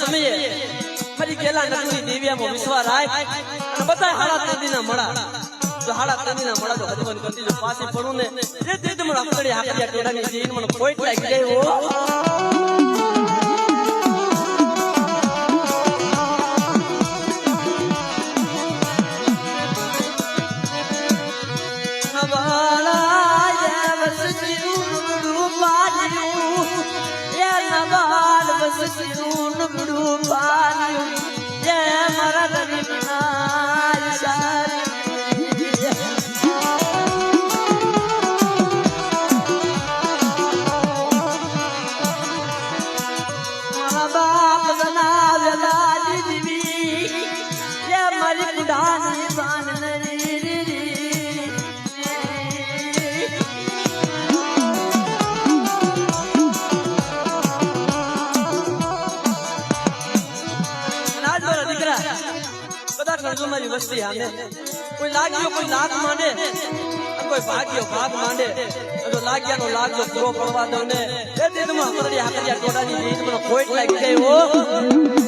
સમયે ફરી ગેલા નકલી દેવ્યામાં વિશ્વાસ રાખ અને બધા હાડા તંદીના મળા. જો હાડા તંદીના મળા તો હજબન કરતી જો પાસે પડું ને જે તે તમારા આપડે હાકડિયા ટોડાની જીન મને કોઈ ટાઈક જાય রে না મારી વસ્તી આને કોઈ લાગ્યો, કોઈ લાગ માંડે કોઈ ભાગ્યો, ભાગ માંડે. તો લાગ્યા લાગ્યાનો લાગ્યો પૂરો પડવા દઉં ને. એ દીદમાં હકડી હાકડિયા ટોડાની ખોટ લાગી જાય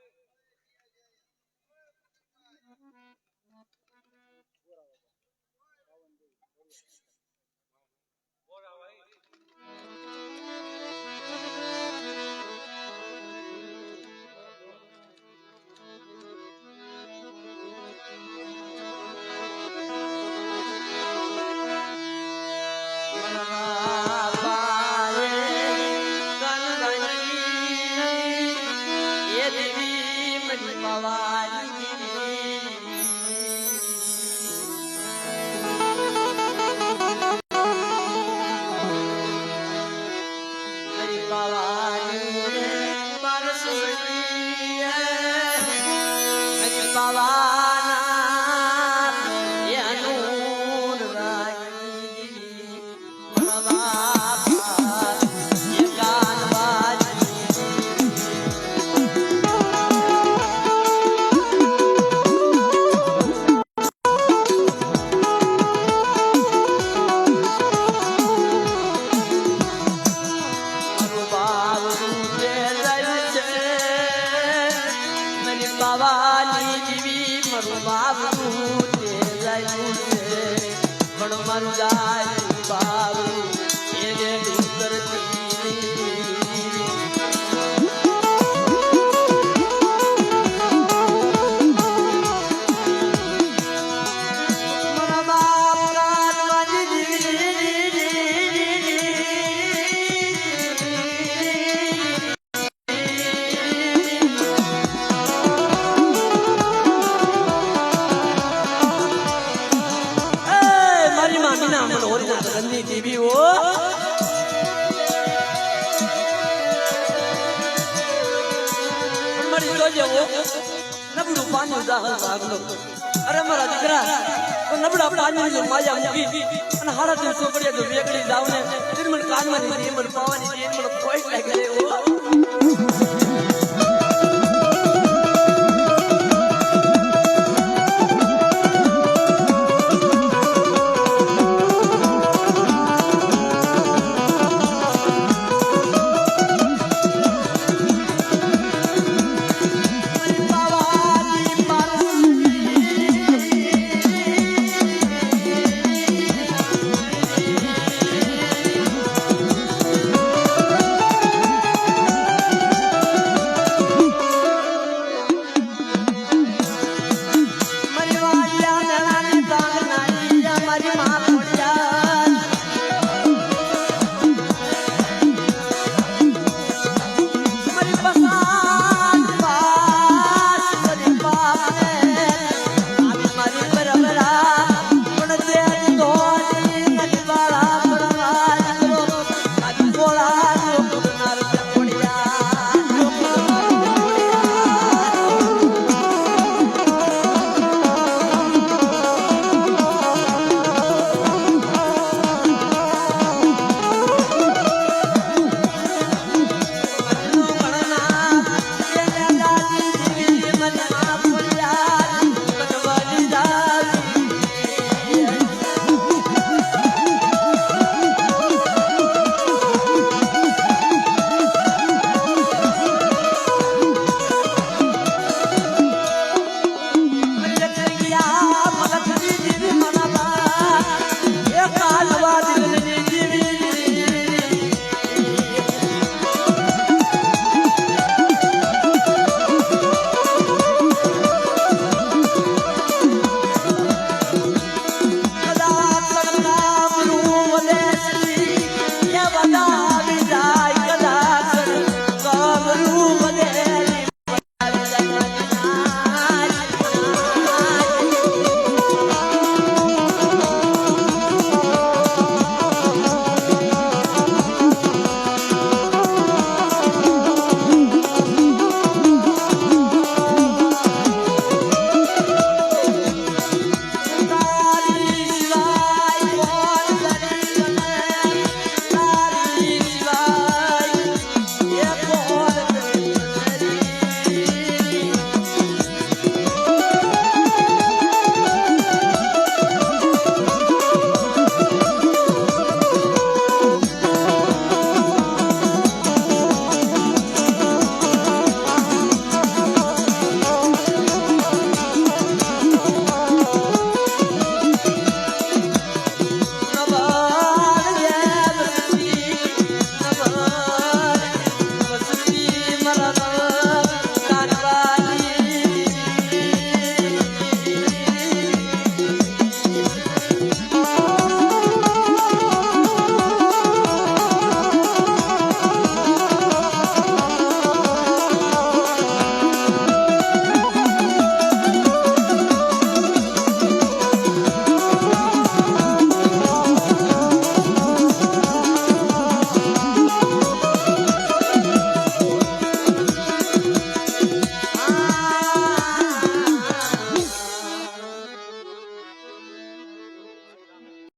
પણ પાણી ઉદાહરણ લાગલો. અરે મારા દીકરા, તો નબળા પાણી જો માયા મૂકી અને હારા દિવસ છોકરીઓ જો વેગડી જાવ ને તેને મને કાનમાં ની મને પાવાની મને કોઈ લાગે